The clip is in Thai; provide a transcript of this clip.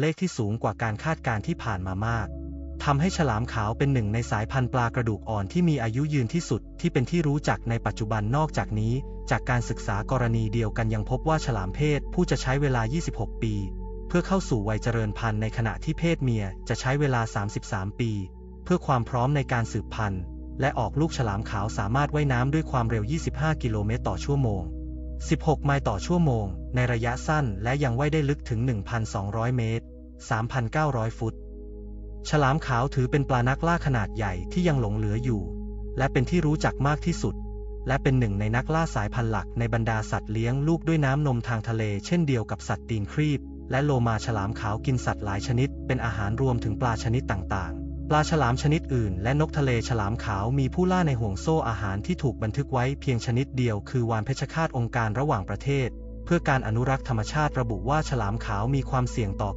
เลขที่สูงกว่าการคาดการณ์ที่ผ่านมามากทำให้ฉลามขาวเป็นหนึ่งในสายพันธุ์ปลากระดูกอ่อนที่มีอายุยืนที่สุดที่เป็นที่รู้จักในปัจจุบันนอกจากนี้ จากการศึกษากรณีเดียวกันยังพบว่าฉลามเพศผู้จะใช้เวลา 26 ปี เพื่อเข้าสู่วัยเจริญพันธุ์ในขณะที่เพศเมียจะใช้เวลา 33 ปี เพื่อความพร้อมในการสืบพันธุ์ และออกลูกฉลามขาวสามารถว่ายน้ำด้วยความเร็ว 25 กิโลเมตรต่อชั่วโมง 16 ไมล์ต่อชั่วโมง ในระยะสั้นและยังว่ายได้ลึกถึง 1,200 เมตร 3,900 ฟุต ฉลามขาวถือเป็นปลานักล่าขนาดใหญ่ที่ยังหลงเหลืออยู่ และเป็นที่รู้จักมากที่สุด และเป็นหนึ่งในนักล่าสายพันธุ์หลักในบรรดาสัตว์เลี้ยงลูกด้วยน้ำนมทางทะเล เช่นเดียวกับสัตว์ตีนครีบ และโลมาฉลามขาวกินสัตว์หลายชนิด เป็นอาหารรวมถึงปลาชนิดต่าง ลาฉลามชนิดอื่น และนกทะเลฉลามขาวมีผู้ล่าในห่วงโซ่อาหารที่ถูกบันทึกไว้เพียงชนิดเดียวคือวานเพชฌฆาตองค์การระหว่างประเทศ เพื่อการอนุรักษ์ธรรมชาติระบุว่าฉลามขาวมีความเสี่ยงต่อ